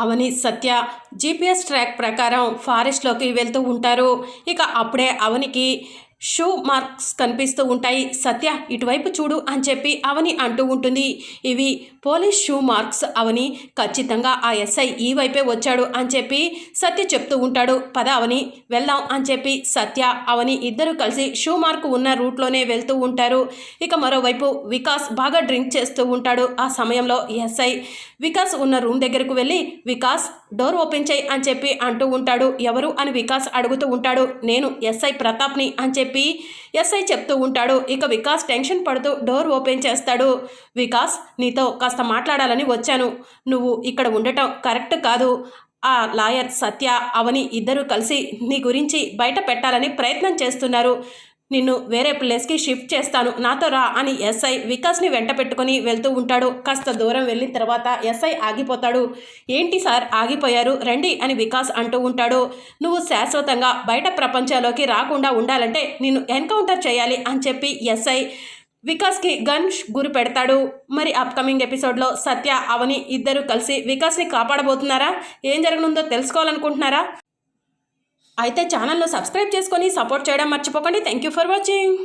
అవని సత్య GPS track ప్రకారం ఫారెస్ట్లోకి వెళ్తూ ఉంటారు. ఇక అప్పుడే అవనికి షూ మార్క్స్ కనిపిస్తూ ఉంటాయి. సత్య ఇటువైపు చూడు అని చెప్పి అవని అంటూ ఉంటుంది. ఇవి పోలీస్ షూ మార్క్స్ అవని. ఖచ్చితంగా ఆ ఎస్ఐ ఈ వైపే వచ్చాడు అని చెప్పి సత్య చెప్తూ ఉంటాడు. పద అవని వెళ్దాం అని చెప్పి సత్య అవని ఇద్దరు కలిసి షూ మార్క్ ఉన్న రూట్లోనే వెళ్తూ ఉంటారు. ఇక మరోవైపు వికాస్ బాగా డ్రింక్ చేస్తూ ఉంటాడు. ఆ సమయంలో ఎస్ఐ వికాస్ ఉన్న రూమ్ దగ్గరకు వెళ్ళి వికాస్ డోర్ ఓపెన్ చేయి అని చెప్పి అంటూ ఉంటాడు. ఎవరు అని వికాస్ అడుగుతూ ఉంటాడు. నేను ఎస్ఐ ప్రతాప్ని అని చెప్పి ఎస్ఐ చెప్తూ ఉంటాడు. ఇక వికాస్ టెన్షన్ పడుతూ డోర్ ఓపెన్ చేస్తాడు. వికాస్ నీతో కాస్త మాట్లాడాలని వచ్చాను. నువ్వు ఇక్కడ ఉండటం కరెక్ట్ కాదు. ఆ లాయర్ సత్య అవని ఇద్దరూ కలిసి నీ గురించి బయట పెట్టాలని ప్రయత్నం చేస్తున్నారు. నిన్ను వేరే ప్లేస్కి షిఫ్ట్ చేస్తాను. నాతో రా అని ఎస్ఐ వికాస్ని వెంట పెట్టుకుని వెళ్తూ ఉంటాడు. కాస్త దూరం వెళ్ళిన తర్వాత ఎస్ఐ ఆగిపోతాడు. ఏంటి సార్? ఆగిపోయారు? రండి అని వికాస్ అంటూ ఉంటాడు. నువ్వు శాశ్వతంగా బయట ప్రపంచంలోకి రాకుండా ఉండాలంటే నిన్ను ఎన్కౌంటర్ చేయాలి అని చెప్పి ఎస్ఐ వికాస్కి గన్ గురి పెడతాడు. మరి అప్కమింగ్ ఎపిసోడ్లో సత్య అవని ఇద్దరు కలిసి వికాస్ని కాపాడబోతున్నారా? ఏం జరగనుందో తెలుసుకోవాలనుకుంటున్నారా? అయితే ఛానల్ను సబ్స్క్రైబ్ చేసుకొని సపోర్ట్ చేయడం మర్చిపోకండి. Thank you for watching